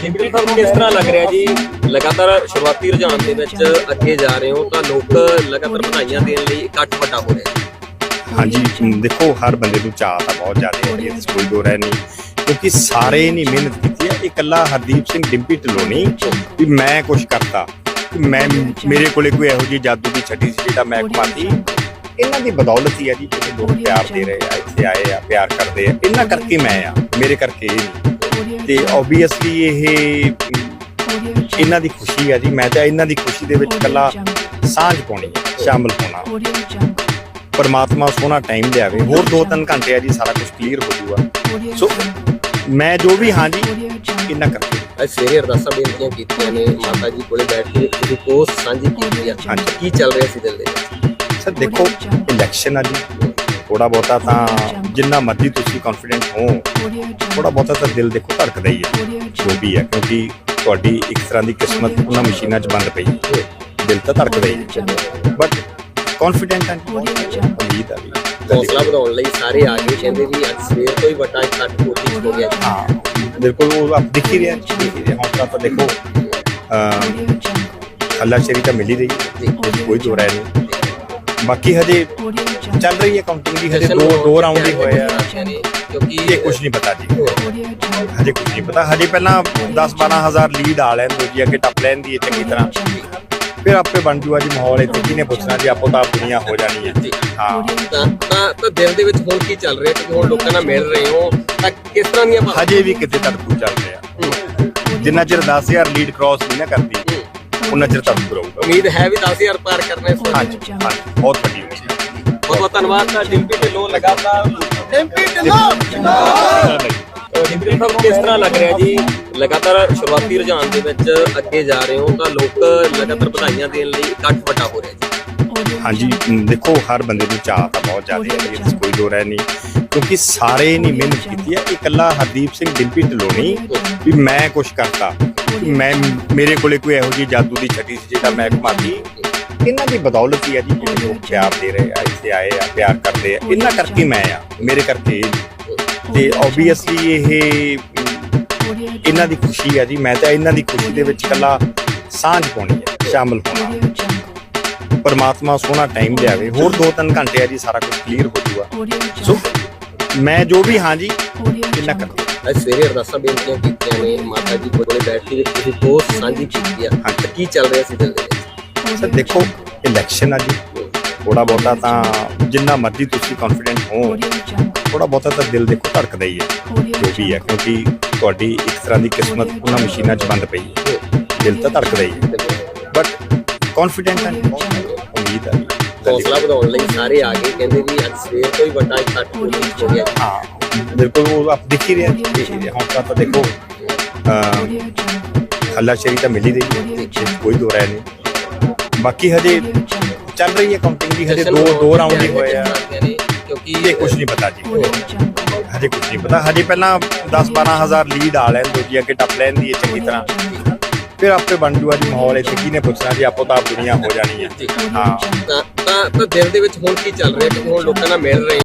ਡਿੰਪਲ ਤੁਹਾਨੂੰ ਕਿਸ ਤਰ੍ਹਾਂ ਲੱਗ ਰਿਹਾ ਜੀ? ਲਗਾਤਾਰ ਸ਼ੁਰੂਆਤੀ ਰੁਝਾਨ ਦੇ ਵਿੱਚ ਅੱਗੇ ਜਾ ਰਹੇ ਹੋ ਤਾਂ ਲੋਕ ਲਗਾਤਾਰ ਵਧਾਈਆਂ ਦੇਣ ਲਈ ਇਕੱਠ ਵੱਡਾ ਹੋ ਰਿਹਾ ਹਾਂਜੀ ਦੇਖੋ ਹਰ ਬੰਦੇ ਨੂੰ ਚਾਹ ਤਾਂ ਬਹੁਤ ਜ਼ਿਆਦਾ ਹੈ ਜੀ, ਕੋਈ ਦੋ ਰਹਿ ਨਹੀਂ ਕਿਉਂਕਿ ਸਾਰੇ ਨੇ ਮਿਹਨਤ ਕੀਤੀ ਹੈ। ਇਕੱਲਾ ਹਰਦੀਪ ਸਿੰਘ ਡਿੰਪੀ ਢਿੱਲੋਂ ਨਹੀਂ ਵੀ ਮੈਂ ਕੁਝ ਕਰਤਾ ਮੈਂ ਮੇਰੇ ਕੋਲੇ ਕੋਈ ਇਹੋ ਜਿਹੀ ਜਾਦੂ ਦੀ ਛੱਡੀ ਸੀ ਜਿਹੜਾ ਮੈਂ ਕਮਾਤੀ। ਇਹਨਾਂ ਦੀ ਬਦੌਲਤ ਹੀ ਹੈ ਜੀ ਜਿਹੜੇ ਲੋਕ ਪਿਆਰ ਦੇ ਰਹੇ ਆ ਇੱਥੇ ਆਏ ਆ ਪਿਆਰ ਕਰਦੇ ਆ। ਇਹਨਾਂ ਕਰਕੇ ਮੈਂ ਆ ਮੇਰੇ ਕਰਕੇ ਇਹ ਨਹੀਂ। ਤੇ ਆਬਵੀਅਸਲੀ ਇਹ ਇਹਨਾਂ ਦੀ ਖੁਸ਼ੀ ਹੈ ਜੀ। ਮੈਂ ਤਾਂ ਇਹਨਾਂ ਦੀ ਖੁਸ਼ੀ ਦੇ ਵਿੱਚ ਇਕੱਲਾ ਸਾਂਝ ਪਾਉਣੀ ਹੈ ਸ਼ਾਮਲ ਹੋਣਾ। ਪਰਮਾਤਮਾ ਸੋਹਣਾ ਟਾਈਮ ਲਿਆਵੇ। ਹੋਰ 2-3 ਘੰਟੇ ਆ ਜੀ ਸਾਰਾ ਕੁਝ ਕਲੀਅਰ ਹੋ ਜਾਊਗਾ। ਸੋ ਮੈਂ ਜੋ ਵੀ ਹਾਂ ਜੀ ਇਹਨਾਂ ਕਰਕੇ। ਅੱਜ ਸਵੇਰੇ ਅਰਦਾਸਾਂ ਬੇਨਤੀਆਂ ਕੀਤੀਆਂ ਨੇ ਮਾਤਾ ਜੀ ਕੋਲੇ ਬੈਠ ਕੇ ਤੁਸੀਂ ਪੋਸਟ ਸਾਂਝੀ ਕੀਤੀ ਆ। ਕੀ ਚੱਲ ਰਿਹਾ ਸੀ ਦਿਲ ਦੇ ਵਿੱਚ? ਸਰ ਦੇਖੋ ਇਲੈਕਸ਼ਨ ਆ ਜੀ। ਥੋੜਾ ਬਹੁਤਾ ਤਾਂ ਜਿੰਨਾ ਮਰਜ਼ੀ ਤੁਸੀਂ ਕੌਨਫੀਡੈਂਟ ਹੋ ਥੋੜਾ ਬਹੁਤਾ ਤਾਂ ਦਿਲ ਦੇਖੋ ਧੜਕਦਾ ਹੀ ਹੈ ਜੋ ਵੀ ਹੈ ਕਿਉਂਕਿ ਤੁਹਾਡੀ ਇੱਕ ਤਰ੍ਹਾਂ ਦੀ ਕਿਸਮਤ ਉਹਨਾਂ ਮਸ਼ੀਨਾਂ 'ਚ ਬੰਦ ਪਈ ਹੈ ਦਿਲ ਤਾਂ ਧੜਕਦਾ ਹੀ ਹੈ ਬਟ ਕੌਨਫੀਡੈਂਟ ਜੀ, ਉਮੀਦ ਆ ਵੀ ਹੌਸਲਾ ਵਧਾਉਣ ਲਈ ਸਾਰੇ ਆ ਗਏ ਕਹਿੰਦੇ ਵੀ ਅੱਜ ਸਵੇਰ ਤੋਂ ਹੀ ਵੱਡਾ ਇਕੱਠ ਕੋਟੀ ਹੋ ਗਿਆ ਜੀ। ਹਾਂ ਬਿਲਕੁਲ ਉਹ ਆਪ ਦਿਖ ਹੀ ਰਿਹਾ ਦਿਖ ਹੀ ਰਿਹਾ ਹੁਣ ਤਾਂ ਦੇਖੋ ਅਹ ਅੱਲਾ ਸ਼ਰੀ ਤਾਂ ਮਿਲ ਰਹੀ ਜੀ। ਕੋਈ ਦੋ ਰਾਏ ਨਹੀਂ ਬਾਕੀ ਹਜੇ ਚੱਲ ਰਹੀ ਹੈ ਕਾਊਂਟਿੰਗ ਦੀ ਹਜੇ ਦੋ ਦੋ ਰਾਉਂਡ ਹੀ ਹੋਏ ਆ। ਕਿਉਂਕਿ ਇਹ ਕੁਝ ਨਹੀਂ ਪਤਾ ਜੀ। ਹਜੇ ਕੁਝ ਨਹੀਂ ਪਤਾ। ਹਜੇ ਪਹਿਲਾਂ 10 12000 ਲੀਡ ਆ ਲੈਣ ਦੋ ਜੀ ਅੱਗੇ ਟੱਪ ਲੈਣ ਦੀ ਚੰਗੀ ਤਰ੍ਹਾਂ। ਫਿਰ ਆਪੇ ਬਣ ਜੂਆ ਜੀ ਮਾਹੌਲ। ਇੱਥੇ ਕਿਹਨੇ ਪੁੱਛਣਾ ਜੀ ਆਪੋ ਤਾਂ ਦੁਨੀਆ ਹੋ ਜਾਣੀ ਹੈ। ਜੀ। ਹਾਂ। ਤਾਂ ਤਾਂ ਤਾਂ ਦਿਲ ਦੇ ਵਿੱਚ ਹੁਣ ਕੀ ਚੱਲ ਰਿਹਾ? ਤੁਸੀਂ ਹੁਣ ਲੋਕਾਂ ਨਾਲ ਮਿਲ ਰਹੇ ਹੋ। ਤਾਂ ਕਿਸ ਤਰ੍ਹਾਂ ਦੀਆਂ ਹਜੇ ਵੀ ਕਿਤੇ ਤੜਕੂ ਚੱਲ ਰਿਹਾ। ਜਿੰਨਾ ਚਿਰ 10000 ਲੀਡ ਕ੍ਰਾਸ ਨਹੀਂ ਨਾ ਕਰਦੀ ਉਹਨਾਂ ਚਿਰ ਤੜਕੂ ਰਹੂਗਾ ਉਮੀਦ ਹੈ ਵੀ 10000 ਪਾਰ ਕਰਨਾ ਇਸ ਹਾਂਜੀ ਹਾਂਜੀ। ਬਹੁਤ ਵੱਡੀ ਉਮੀਦ ਹੈ। ਬਹੁਤ ਬਹੁਤ ਧੰਨਵਾਦ ਤਾਂ ਡਿੰਪੀ ਢਿੱਲੋਂ ਲਗਾਤਾਰ। ਡਿੰਪੀ ਡਿੰਪੀ ਸਾਹਿਬ ਕਿਸ ਤਰ੍ਹਾਂ ਲੱਗ ਰਿਹਾ ਜੀ? ਲਗਾਤਾਰ ਸ਼ੁਰੂਆਤੀ ਰੁਝਾਨ ਦੇ ਵਿੱਚ ਅੱਗੇ ਜਾ ਰਹੇ ਹੋ ਤਾਂ ਲੋਕ ਲਗਾਤਾਰ ਵਧਾਈਆਂ ਦੇਣ ਲਈ ਇਕੱਠ ਵੱਡਾ ਹੋ ਰਿਹਾ ਜੀ। ਹਾਂਜੀ ਦੇਖੋ ਹਰ ਬੰਦੇ ਨੂੰ ਚਾਹ ਤਾਂ ਬਹੁਤ ਜ਼ਿਆਦਾ ਹੈ ਕੋਈ ਦੋ ਰਹਿ ਨਹੀਂ। ਕਿਉਂਕਿ ਸਾਰੇ ਨੇ ਮਿਹਨਤ ਕੀਤੀ ਹੈ। ਇਕੱਲਾ ਹਰਦੀਪ ਸਿੰਘ ਡਿੰਪੀ ਢਿੱਲੋਂ ਨਹੀਂ ਵੀ ਮੈਂ ਕੁਝ ਕਰਤਾ। ਮੈਂ ਮੇਰੇ ਕੋਲੇ ਕੋਈ ਇਹੋ ਜਿਹੀ ਜਾਦੂ ਦੀ ਛੱਡੀ ਸੀ ਜਿਹੜਾ ਮੈਂ ਕਮਾਤੀ ਇਹਨਾਂ ਦੀ ਬਦੌਲਤ ਹੀ ਹੈ ਜੀ ਜਿਹੜੇ ਲੋਕ ਪਿਆਰ ਦੇ ਰਹੇ ਆ ਇੱਥੇ ਆਏ ਆ ਪਿਆਰ ਕਰਦੇ ਆ। ਇਹਨਾਂ ਕਰਕੇ ਮੈਂ ਆ ਮੇਰੇ ਕਰਕੇ ਤੇ ਆਬਵੀਅਸਲੀ ਇਹ ਇਹਨਾਂ ਦੀ ਖੁਸ਼ੀ ਹੈ ਜੀ ਮੈਂ ਤਾਂ ਇਹਨਾਂ ਦੀ ਖੁਸ਼ੀ ਦੇ ਵਿੱਚ ਇਕੱਲਾ ਸਾਂਝ ਪਾਉਣੀ ਹੈ ਸ਼ਾਮਲ ਹੋਣਾ। ਪਰਮਾਤਮਾ ਸੋਹਣਾ ਟਾਈਮ ਲਿਆਵੇ। ਹੋਰ 2-3 ਘੰਟੇ ਆ ਜੀ ਸਾਰਾ ਕੁਝ ਕਲੀਅਰ ਹੋ ਜਾਊਗਾ ਸੋ ਮੈਂ ਜੋ ਵੀ ਹਾਂ ਜੀ ਇਹਨਾਂ ਕਰਕੇ। ਅੱਜ ਸਵੇਰੇ ਅਰਦਾਸਾਂ ਬੇਨਤੀਆਂ ਕੀਤੀਆਂ ਨੇ ਮਾਤਾ ਜੀ ਕੋਲੇ ਬੈਠ ਕੇ ਤੁਸੀਂ ਪੋਸਟ ਸਾਂਝੀ ਕੀਤੀ ਆ। ਕੀ ਚੱਲ ਰਿਹਾ ਸੀ ਦਿਲ ਦੇ ਸਰ ਦੇਖੋ ਇਲੈਕਸ਼ਨ ਆ ਜੀ। ਥੋੜਾ ਬਹੁਤਾ ਤਾਂ ਜਿੰਨਾ ਮਰਜ਼ੀ ਤੁਸੀਂ ਕੌਨਫੀਡੈਂਟ ਹੋ ਥੋੜਾ ਬਹੁਤਾ ਤਾਂ ਦਿਲ ਦੇਖੋ ਧੜਕਦਾ ਹੀ ਹੈ ਜੋ ਵੀ ਹੈ ਕਿਉਂਕਿ ਤੁਹਾਡੀ ਇੱਕ ਤਰ੍ਹਾਂ ਦੀ ਕਿਸਮਤ ਉਹਨਾਂ ਮਸ਼ੀਨਾਂ 'ਚ ਬੰਦ ਪਈ ਹੈ। ਦਿਲ ਤਾਂ ਧੜਕਦਾ ਹੀ ਹੈ। ਬਟ ਕੌਨਫੀਡੈਂਟ ਹਾਂ ਉਮੀਦ ਵੀ ਹੌਸਲਾ ਵਧਾਉਣ ਲਈ ਸਾਰੇ ਆ ਗਏ ਕਹਿੰਦੇ ਵੀ ਅੱਜ ਸਵੇਰ ਤੋਂ ਹੀ ਵੱਡਾ ਇਕੱਠ ਹੋ ਗਿਆ। ਹਾਂ ਬਿਲਕੁਲ ਉਹ ਆਪ ਦਿਖ ਹੀ ਰਿਹਾ ਦਿਖ ਹੀ ਰਿਹਾ। ਹੁਣ ਤਾਂ ਦੇਖੋ ਅਹ ਅੱਲਾ ਸ਼ਰੀ ਤਾਂ ਮਿਲ ਹੀ ਰਹੀ ਹੈ ਕੋਈ ਦੋ ਰਾਏ ਨਹੀਂ। ਬਾਕੀ ਹਜੇ ਚੱਲ ਰਹੀ ਹੈ ਕਾਊਂਟਿੰਗ ਦੀ ਹਜੇ ਦੋ ਦੋ ਦੀ ਰਾਉਂਡ ਹੀ ਹੋਏ ਆ। ਕਿਉਂਕਿ ਇਹ ਕੁਝ ਨਹੀਂ ਪਤਾ ਜੀ। ਹਜੇ ਕੁਝ ਨਹੀਂ ਪਤਾ। ਹਜੇ ਪਹਿਲਾਂ 10 12000 ਲੀਡ ਆ ਲੈਣ ਦੋ ਜੀ, ਅੱਗੇ ਟੱਪ ਲੈਣ ਦੀ ਚੰਗੀ ਤਰ੍ਹਾਂ। ਫਿਰ ਆਪੇ ਬਣ ਜੂਆ ਜੀ ਮਾਹੌਲ ਇੱਥੇ। ਕਿਹਨੇ ਪੁੱਛਣਾ ਜੀ, ਆਪੋ ਤਾਂ ਆਪ ਦੁਨੀਆ ਹੋ ਜਾਣੀ ਹੈ। ਹਾਂ। ਤਾਂ ਤਾਂ ਦਿਲ ਦੇ ਵਿੱਚ ਹੁਣ ਕੀ ਚੱਲ ਰਿਹਾ? ਤੁਸੀਂ ਹੁਣ ਲੋਕਾਂ ਨਾਲ ਮਿਲ ਰਹੇ